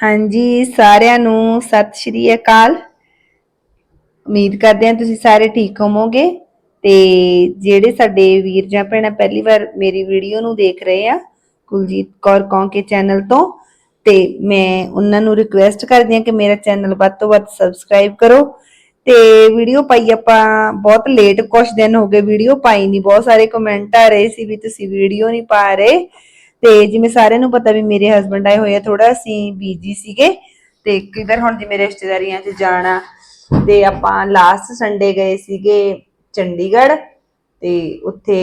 ਹਾਂਜੀ, ਸਾਰਿਆਂ ਨੂੰ ਸਤਿ ਸ਼੍ਰੀ ਅਕਾਲ। ਉਮੀਦ ਕਰਦੇ ਹਾਂ ਤੁਸੀਂ ਸਾਰੇ ਠੀਕ ਹੋਵੋਗੇ ਤੇ ਜਿਹੜੇ ਸਾਡੇ ਵੀਰ ਜਾਂ ਭੈਣਾਂ ਪਹਿਲੀ ਵਾਰ ਮੇਰੀ ਵੀਡੀਓ ਨੂੰ ਦੇਖ ਰਹੇ ਆ ਕੁਲਜੀਤ ਕੌਰ ਕੌਂਕੇ ਚੈਨਲ ਤੋਂ, ਤੇ ਮੈਂ ਉਹਨਾਂ ਨੂੰ ਰਿਕੁਐਸਟ ਕਰਦੀ ਹਾਂ ਕਿ ਮੇਰਾ ਚੈਨਲ ਵੱਧ ਤੋਂ ਵੱਧ ਸਬਸਕ੍ਰਾਈਬ ਕਰੋ। ਤੇ ਵੀਡੀਓ ਪਾਈ ਆਪਾਂ ਬਹੁਤ ਲੇਟ ਕੁਝ ਦਿਨ ਹੋ ਗਏ, ਵੀਡੀਓ ਪਾਈ ਨਹੀਂ ਬਹੁਤ ਸਾਰੇ ਕਮੈਂਟ ਆ ਰਹੇ ਸੀ ਵੀ ਤੁਸੀਂ ਵੀਡੀਓ ਨਹੀਂ ਪਾ ਰਹੇ। ਤੇ ਜਿਵੇਂ ਸਾਰਿਆਂ ਨੂੰ ਪਤਾ ਵੀ ਮੇਰੇ ਹਸਬੰਡ ਆਏ ਹੋਏ ਆ ਥੋੜਾ ਅਸੀਂ ਬੀਜੀ ਸੀਗੇ ਤੇ ਕਿਧਰ ਹੁਣ ਜਿਵੇਂ ਰਿਸ਼ਤੇਦਾਰੀਆਂ 'ਚ ਜਾਣਾ ਤੇ ਆਪਾਂ ਲਾਸਟ ਸੰਡੇ ਗਏ ਸੀਗੇ ਚੰਡੀਗੜ੍ਹ ਤੇ ਉੱਥੇ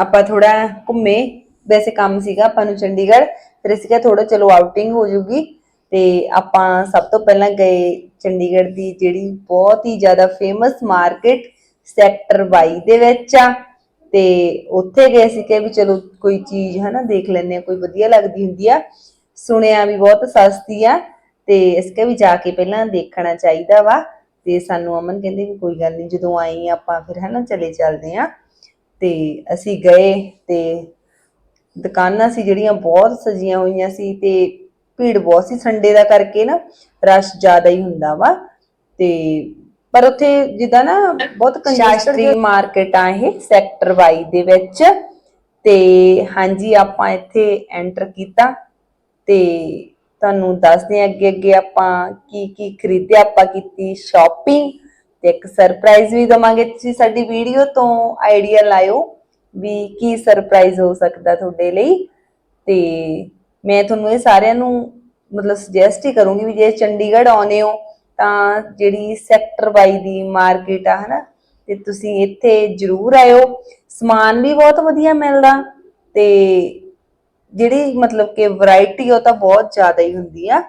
ਆਪਾਂ ਥੋੜਾ ਘੁੰਮੇ, ਵੈਸੇ ਕੰਮ ਸੀਗਾ ਆਪਾਂ ਨੂੰ ਚੰਡੀਗੜ੍ਹ, ਫਿਰ ਅਸੀਂ ਕਿਹਾ ਥੋੜਾ ਚਲੋ ਆਊਟਿੰਗ ਹੋ ਜੂਗੀ ਤੇ ਆਪਾਂ ਸਭ ਤੋਂ ਪਹਿਲਾਂ ਗਏ ਚੰਡੀਗੜ੍ਹ ਦੀ ਜਿਹੜੀ ਬਹੁਤ ਹੀ ਜ਼ਿਆਦਾ ਫੇਮਸ ਮਾਰਕੀਟ ਸੈਕਟਰ 22 ਦੇ ਵਿੱਚ ਆ। ਤੇ ਉੱਥੇ ਗਏ ਸੀ ਕਿ ਵੀ ਚਲੋ ਕੋਈ ਚੀਜ਼ ਹਨਾ ਦੇਖ ਲੈਂਦੇ ਆ, ਕੋਈ ਵਧੀਆ ਲੱਗਦੀ ਹੁੰਦੀ ਆ। ਸੁਣਿਆ ਵੀ ਬਹੁਤ ਸਸਤੀ ਆ ਤੇ ਇਸ ਕੇ ਵੀ ਜਾ ਕੇ ਪਹਿਲਾਂ ਦੇਖਣਾ ਚਾਹੀਦਾ ਵਾ ਤੇ ਸਾਨੂੰ ਅਮਨ ਕਹਿੰਦੇ ਵੀ ਕੋਈ ਗੱਲ ਨਹੀਂ, ਜਦੋਂ ਆਈ ਆਪਾਂ ਫਿਰ ਹਨਾ ਚਲੇ ਚੱਲਦੇ ਆ। ਤੇ ਅਸੀਂ ਗਏ ਤੇ ਦੁਕਾਨਾਂ ਸੀ ਜਿਹੜੀਆਂ ਬਹੁਤ ਸਜੀਆਂ ਹੋਈਆਂ ਸੀ ਤੇ ਭੀੜ ਬਹੁਤ ਸੀ, ਸੰਡੇ ਦਾ ਕਰਕੇ ਨਾ ਰਸ਼ ਜ਼ਿਆਦਾ ਹੀ ਹੁੰਦਾ ਵਾ ਤੇ ਪਰ ਉੱਥੇ ਜਿੱਦਾਂ ਨਾ ਬਹੁਤ ਕੰਜਸਟਡ ਮਾਰਕੀਟ ਆ ਇਹ ਸੈਕਟਰ 22 ਦੇ ਵਿੱਚ। ਤੇ ਹਾਂਜੀ ਆਪਾਂ ਇੱਥੇ ਐਂਟਰ ਕੀਤਾ। ਤੇ ਤੁਹਾਨੂੰ ਦੱਸਦੇ ਹਾਂ ਅੱਗੇ ਅੱਗੇ ਆਪਾਂ ਕੀ ਕੀ ਖਰੀਦਿਆ ਆਪਾਂ ਕੀਤੀ ਸ਼ਾਪਿੰਗ ਤੇ ਇੱਕ ਸਰਪ੍ਰਾਈਜ਼ ਵੀ ਦਵਾਂਗੇ ਤੁਸੀਂ ਸਾਡੀ ਵੀਡੀਓ ਤੋਂ ਆਈਡੀਆ ਲਾਇਓ ਵੀ ਕੀ ਸਰਪ੍ਰਾਈਜ਼ ਹੋ ਸਕਦਾ ਤੁਹਾਡੇ ਲਈ। ਤੇ ਮੈਂ ਤੁਹਾਨੂੰ ਇਹ ਸਾਰਿਆਂ ਨੂੰ ਮਤਲਬ ਸੁਜੈਸਟ ਹੀ ਕਰੂੰਗੀ ਵੀ ਜੇ ਚੰਡੀਗੜ੍ਹ ਆਉਨੇ ਹੋ ਤਾਂ ਜਿਹੜੀ ਸੈਕਟਰ 22 ਦੀ ਮਾਰਕੀਟ ਆ, ਹਨਾ, ਤੇ ਤੁਸੀਂ ਇੱਥੇ ਜ਼ਰੂਰ ਆਇਓ। ਸਮਾਨ ਵੀ ਬਹੁਤ ਵਧੀਆ ਮਿਲਦਾ ਤੇ ਜਿਹੜੀ ਮਤਲਬ ਕਿ ਵੈਰਾਈਟੀ ਉਹ ਤਾਂ ਬਹੁਤ ਜ਼ਿਆਦਾ ਹੀ ਹੁੰਦੀ ਆ।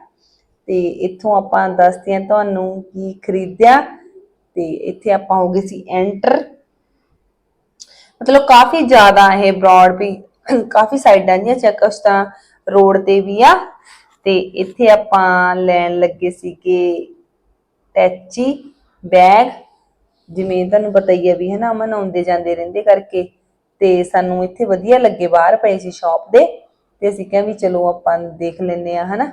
ਤੇ ਇੱਥੋਂ ਆਪਾਂ ਦੱਸਦੇ ਹਾਂ ਤੁਹਾਨੂੰ ਕੀ ਖਰੀਦਿਆ ਤੇ ਇੱਥੇ ਆਪਾਂ ਹੋ ਗਏ ਸੀ ਐਂਟਰ ਮਤਲਬ ਕਾਫੀ ਜ਼ਿਆਦਾ ਇਹ ਬ੍ਰੌਡ ਵੀ, ਕਾਫੀ ਸਾਈਡਾਂ ਦੀਆਂ ਚੱਕਸ ਤਾਂ ਰੋਡ ਤੇ ਵੀ ਆ। ਤੇ ਇੱਥੇ ਆਪਾਂ ਲੈਣ ਲੱਗੇ ਸੀਗੇ ਟੈਚੀ, ਬੈਗ, ਜਿਵੇਂ ਤੁਹਾਨੂੰ ਪਤਾ ਹੀ ਹੈ ਵੀ ਹਨਾ ਅਮਨ ਆਉਂਦੇ ਜਾਂਦੇ ਰਹਿੰਦੇ ਕਰਕੇ ਤੇ ਸਾਨੂੰ ਇੱਥੇ ਵਧੀਆ ਲੱਗੇ ਬਾਹਰ ਪਏ ਸੀ ਸ਼ਾਪ ਦੇ ਤੇ ਅਸੀਂ ਕਿਹਾ ਵੀ ਚਲੋ ਆਪਾਂ ਦੇਖ ਲੈਨੇ ਆ ਹਨਾ।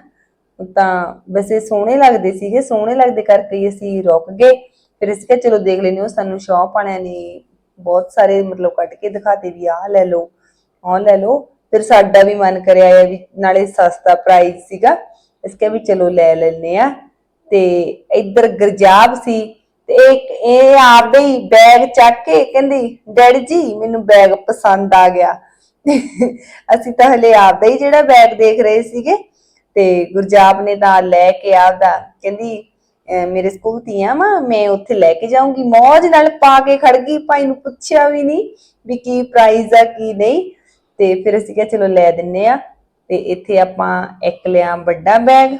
ਤਾਂ ਵੈਸੇ ਸੋਹਣੇ ਲੱਗਦੇ ਸੀਗੇ, ਸੋਹਣੇ ਲੱਗਦੇ ਕਰਕੇ ਅਸੀਂ ਰੁਕ ਗਏ। ਫਿਰ ਅਸੀਂ ਕਿਹਾ ਚਲੋ ਦੇਖ ਲੈਨੇ ਉਹ ਸਾਨੂੰ ਸ਼ਾਪ ਵਾਲਿਆਂ ਨੇ ਬਹੁਤ ਸਾਰੇ ਮਤਲਬ ਕੱਢ ਕੇ ਦਿਖਾਤੇ ਵੀ ਆਹ ਲੈ ਲਓ, ਆਹ ਲੈ ਲਓ। ਫਿਰ ਸਾਡਾ ਵੀ ਮਨ ਕਰਿਆ ਵੀ ਨਾਲੇ ਸਸਤਾ ਪ੍ਰਾਈਸ ਸੀਗਾ। ਇਸ ਕਿਹਾ ਵੀ ਚਲੋ ਲੈ ਲੈਨੇ ਆ ਤੇ ਇੱਧਰ ਗਰਜਾਬ ਸੀ ਤੇ ਇੱਕ, ਇਹ ਆਪਦੇ ਹੀ ਬੈਗ ਚੱਕ ਕੇ ਕਹਿੰਦੀ ਡੈਡੀ ਜੀ, ਮੈਨੂੰ ਬੈਗ ਪਸੰਦ ਆ ਗਿਆ। ਅਸੀਂ ਤਾਂ ਹਲੇ ਆਪਦਾ ਹੀ ਜਿਹੜਾ ਬੈਗ ਦੇਖ ਰਹੇ ਸੀਗੇ ਤੇ ਗੁਰਜਾਬ ਨੇ ਤਾਂ ਲੈ ਕੇ ਆਪਦਾ ਕਹਿੰਦੀ ਮੇਰੇ ਸਕੂਲ ਤੀਆਂ ਵਾ, ਮੈਂ ਉੱਥੇ ਲੈ ਕੇ ਜਾਊਂਗੀ। ਮੌਜ ਨਾਲ ਪਾ ਕੇ ਖੜ ਗਈ, ਭਾਈ ਨੂੰ ਪੁੱਛਿਆ ਵੀ ਨਹੀਂ ਵੀ ਕੀ ਪ੍ਰਾਈਜ਼ ਆ, ਕੀ ਨਹੀਂ। ਤੇ ਫਿਰ ਅਸੀਂ ਕਿਹਾ, ਚਲੋ ਲੈ ਦਿੰਨੇ ਆ। ਤੇ ਇੱਥੇ ਆਪਾਂ ਇੱਕ ਲਿਆ ਵੱਡਾ ਬੈਗ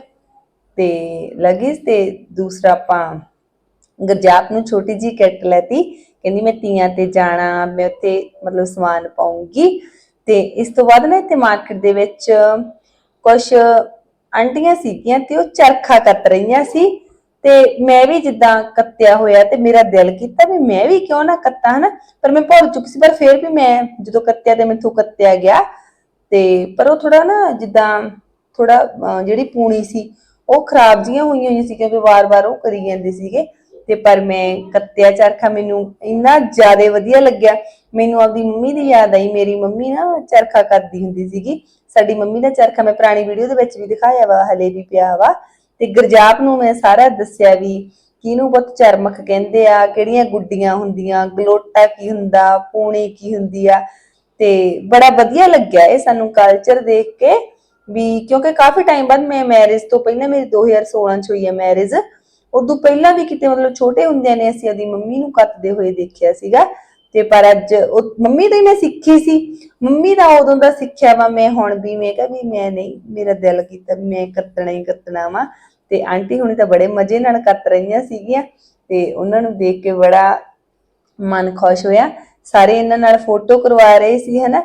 ਤੇ ਲਗਿਸ ਤੇ ਦੂਸਰਾ ਆਪਾਂ ਗਰਜਾਪ ਨੂੰ ਛੋਟੀ ਜੀ ਕਿੱਟ ਲੈਤੀ, ਕਹਿੰਦੀ ਮੈਂ ਤੀਆਂ ਤੇ ਜਾਣਾ, ਮੈਂ ਉੱਥੇ ਮਤਲਬ ਸਮਾਨ ਪਾਉਂਗੀ। ਤੇ ਇਸ ਤੋਂ ਬਾਅਦ ਨਾ ਇੱਥੇ ਮਾਰਕੀਟ ਦੇ ਵਿੱਚ ਕੁਝ ਆਂਟੀਆਂ ਸੀਗੀਆਂ ਤੇ ਉਹ ਚਰਖਾ ਕੱਤ ਰਹੀਆਂ ਸੀ। ਤੇ ਮੈਂ ਵੀ ਜਿੱਦਾਂ ਕੱਤਿਆ ਹੋਇਆ ਤੇ ਮੇਰਾ ਦਿਲ ਕੀਤਾ ਵੀ ਮੈਂ ਵੀ ਕਿਉਂ ਨਾ ਕੱਤਾ, ਹਨਾ? ਪਰ ਮੈਂ ਭੁੱਲ ਚੁੱਕੀ ਸੀ, ਪਰ ਫਿਰ ਵੀ ਮੈਂ ਜਦੋਂ ਕੱਤਿਆ ਤੇ ਮੈਥੋਂ ਕੱਤਿਆ ਗਿਆ। ਤੇ ਪਰ ਉਹ ਥੋੜਾ ਨਾ ਜਿੱਦਾਂ ਥੋੜਾ ਜਿਹੜੀ ਪੂਣੀ ਸੀ ਉਹ ਖਰਾਬ ਜੀਆਂ ਹੋਈਆਂ ਹੋਈਆਂ ਸੀ ਕਿਉਂਕਿ ਵਾਰ-ਵਾਰ ਉਹ ਕਰੀ ਜਾਂਦੇ ਸੀਗੇ। ਤੇ ਪਰ ਮੈਂ ਕੱਤਿਆ ਚਰਖਾ ਮੈਨੂੰ ਇੰਨਾ ਜ਼ਿਆਦਾ ਵਧੀਆ ਲੱਗਿਆ। ਮੈਨੂੰ ਆਪਦੀ ਮੰਮੀ ਦੀ ਯਾਦ ਆਈ। ਮੇਰੀ ਮੰਮੀ ਨਾ ਚਰਖਾ ਕਰਦੀ ਹੁੰਦੀ ਸੀਗੀ। ਸਾਡੀ ਮੰਮੀ ਦਾ ਚਰਖਾ ਮੈਂ ਪੁਰਾਣੀ ਵੀਡੀਓ ਦੇ ਵਿੱਚ ਵੀ ਦਿਖਾਇਆ ਵਾ, ਹਲੇ ਵੀ ਪਿਆ ਵਾ। ਤੇ ਗਰਜਾਪ ਨੂੰ ਮੈਂ ਸਾਰਾ ਦੱਸਿਆ ਵੀ ਕਿਹਨੂੰ ਬਹੁਤ ਚਰਮਖ ਕਹਿੰਦੇ ਆ, ਕਿਹੜੀਆਂ ਗੁੱਡੀਆਂ ਹੁੰਦੀਆਂ, ਗਲੋਟਾ ਕੀ ਹੁੰਦਾ, ਪੂਣੀ ਕੀ ਹੁੰਦੀ ਆ। ਤੇ ਬੜਾ ਵਧੀਆ ਲੱਗਿਆ ਇਹ ਸਾਨੂੰ ਕਲਚਰ ਦੇਖ ਕੇ। ਵੀ ਕਿਉਂਕਿ ਕਾਫੀ ਟਾਈਮ ਬਾਅਦ ਮੈਂ ਮੈਰਿਜ ਤੋਂ ਪਹਿਲਾਂ ਮੇਰੀ 2016 ਚ ਹੋਈ ਹੈ ਮੈਰਿਜ ਉਦੋਂ ਪਹਿਲਾਂ ਵੀ ਕਿਤੇ ਮਤਲਬ ਛੋਟੇ ਹੁੰਦਿਆਂ ਨੇ ਅਸੀਂ ਉਹਦੀ ਮੰਮੀ ਨੂੰ ਕੱਤਦੇ ਹੋਏ ਦੇਖਿਆ ਸੀਗਾ ਤੇ ਪਰ ਅੱਜ ਮੰਮੀ ਤੋਂ ਹੀ ਮੈਂ ਸਿੱਖੀ ਸੀ। ਮੰਮੀ ਦਾ ਉਦੋਂ ਦਾ ਸਿੱਖਿਆ ਵਾ, ਮੈਂ ਹੁਣ ਵੀ ਮੈਂ ਕਿਹਾ ਵੀ ਮੈਂ ਨਹੀਂ, ਮੇਰਾ ਦਿਲ ਕੀਤਾ ਮੈਂ ਕੱਤਣਾ ਹੀ ਕੱਤਣਾ ਵਾ। ਤੇ ਆਂਟੀ ਹੁਣੀ ਤਾਂ ਬੜੇ ਮਜ਼ੇ ਨਾਲ ਕੱਤ ਰਹੀਆਂ ਸੀਗੀਆਂ ਤੇ ਉਹਨਾਂ ਨੂੰ ਦੇਖ ਕੇ ਬੜਾ ਮਨ ਖੁਸ਼ ਹੋਇਆ। ਸਾਰੇ ਇਹਨਾਂ ਨਾਲ ਫੋਟੋ ਕਰਵਾ ਰਹੇ ਸੀ, ਹਨਾ?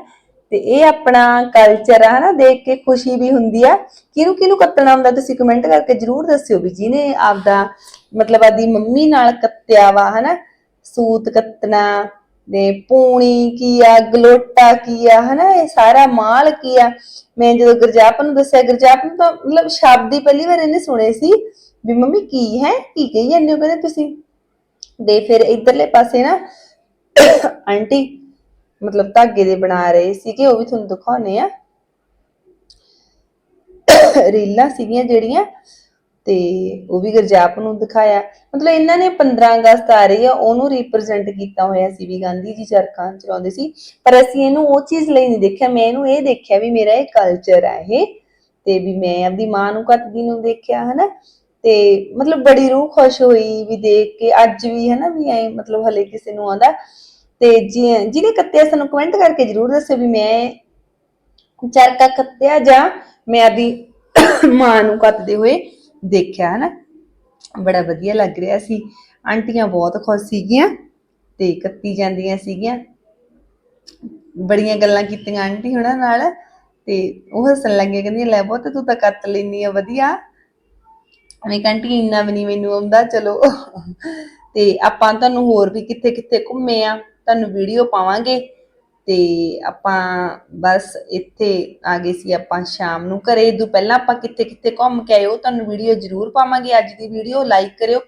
ਤੇ ਇਹ ਆਪਣਾ ਕਲਚਰ ਆ ਹਨਾ, ਦੇਖ ਕੇ ਖੁਸ਼ੀ ਵੀ ਹੁੰਦੀ ਆ। ਕਿਹਨੂੰ ਕਿਹਨੂੰ ਕੱਤਣਾ ਹੁੰਦਾ ਤੁਸੀਂ ਕਮੈਂਟ ਕਰਕੇ ਜਰੂਰ ਦੱਸਿਓ ਵੀ ਜਿਹਨੇ ਆਪਦਾ ਮਤਲਬ ਆਦੀ ਮੰਮੀ ਨਾਲ ਕੱਤਿਆ ਵਾ ਹਨਾ, ਸੂਤ ਕੱਤਣਾ, ਤੇ ਪੂਣੀ ਕੀ ਆ, ਗਲੋਟਾ ਕੀ ਆ ਹਨਾ, ਇਹ ਸਾਰਾ ਮਾਲ ਕੀ ਆ। ਮੈਂ ਜਦੋਂ ਗੁਰਜਾਪ ਨੂੰ ਦੱਸਿਆ, ਗੁਰਜਾਪ ਨੂੰ ਤਾਂ ਮਤਲਬ ਸ਼ਬਦ ਹੀ ਪਹਿਲੀ ਵਾਰ ਇਹਨੇ ਸੁਣੇ ਸੀ ਵੀ ਮੰਮੀ ਕੀ ਹੈ, ਕੀ ਕਹੀ ਜਾਂਦੇ ਹੋ ਕਹਿੰਦੇ ਤੁਸੀਂ? ਦੇ ਫਿਰ ਇਧਰਲੇ ਪਾਸੇ ਨਾ ਆਂਟੀ ਮਤਲਬ ਧਾਗੇ ਦੇ ਬਣਾ ਰਹੇ ਸੀਗੇ, ਉਹ ਵੀ ਤੁਹਾਨੂੰ ਦਿਖਾਉਣੇ ਆ ਰੀਲਾਂ ਸੀਗੀਆਂ ਜਿਹੜੀਆਂ, ਤੇ ਉਹ ਵੀ ਗੁਰਜਾਪ ਨੂੰ ਦਿਖਾਇਆ। ਮਤਲਬ ਇਹਨਾਂ ਨੇ 15 ਅਗਸਤ ਆ ਰਹੀ ਆ, ਉਹਨੂੰ ਰਿਪਰੈਜ਼ੈਂਟ ਕੀਤਾ ਹੋਇਆ ਸੀ ਵੀ ਗਾਂਧੀ ਜੀ ਚਰਖਾ ਚਲਾਉਂਦੇ ਸੀ। ਪਰ ਅਸੀਂ ਇਹਨੂੰ ਉਹ ਚੀਜ਼ ਲਈ ਨਹੀਂ ਦੇਖਿਆ, ਮੈਂ ਇਹਨੂੰ ਇਹ ਦੇਖਿਆ ਵੀ ਮੇਰਾ ਇਹ ਕਲਚਰ ਆ ਇਹ, ਤੇ ਵੀ ਮੈਂ ਆਪਦੀ ਮਾਂ ਨੂੰ ਕੱਤਦੀ ਨੂੰ ਦੇਖਿਆ, ਹਨਾ। ਤੇ ਮਤਲਬ ਬੜੀ ਰੂਹ ਖੁਸ਼ ਹੋਈ ਵੀ ਦੇਖ ਕੇ, ਅੱਜ ਵੀ ਹਨਾ ਵੀ ਐ ਮਤਲਬ ਹਲੇ ਕਿਸੇ ਨੂੰ ਆਂਦਾ ਤੇ ਜਿ- ਜਿਹਨੇ ਕੱਤਿਆ ਸਾਨੂੰ ਕਮੈਂਟ ਕਰਕੇ ਜਰੂਰ ਦੱਸਿਓ ਵੀ ਮੈਂ ਚਰਖਾ ਕੱਤਿਆ ਜਾਂ ਮੈਂ ਆਪਦੀ ਮਾਂ ਨੂੰ ਕੱਤਦੇ ਹੋਏ ਦੇਖਿਆ, ਹਨਾ? ਬੜਾ ਵਧੀਆ ਲੱਗ ਰਿਹਾ ਸੀ। ਆਂਟੀਆਂ ਬਹੁਤ ਖੁਸ਼ ਸੀਗੀਆਂ ਤੇ ਕੱਤੀ ਜਾਂਦੀਆਂ ਸੀਗੀਆਂ। ਬੜੀਆਂ ਗੱਲਾਂ ਕੀਤੀਆਂ ਆਂਟੀ ਹੁਣਾਂ ਨਾਲ ਤੇ ਉਹ ਹੱਸਣ ਲੱਗੀਆਂ, ਕਹਿੰਦੀਆਂ, ਲੈ ਬਹੁਤ ਤੂੰ ਤਾਂ ਕੱਤ ਲੈਨੀ ਆ, ਵਧੀਆ। ਮੈਂ ਕਿਹਾ, ਆਂਟੀ, ਇੰਨਾ ਵੀ ਨਹੀਂ ਮੈਨੂੰ ਆਉਂਦਾ, ਚਲੋ। ਤੇ ਆਪਾਂ ਤੁਹਾਨੂੰ ਹੋਰ ਵੀ ਕਿੱਥੇ ਕਿੱਥੇ ਘੁੰਮੇ ਆ, ਤੁਹਾਨੂੰ ਵੀਡੀਓ ਪਾਵਾਂਗੇ। ਤੇ ਆਪਾਂ ਬਸ ਇੱਥੇ ਆ ਗਏ ਸੀ ਆਪਾਂ ਸ਼ਾਮ ਨੂੰ ਘਰੇ। ਤੋਂ ਪਹਿਲਾਂ ਆਪਾਂ ਕਿੱਥੇ ਕਿੱਥੇ ਘੁੰਮ ਕੇ ਆਏ, ਉਹ ਤੁਹਾਨੂੰ ਵੀਡੀਓ ਜ਼ਰੂਰ ਪਾਵਾਂਗੇ। ਅੱਜ ਦੀ ਵੀਡੀਓ ਲਾਈਕ ਕਰਿਓ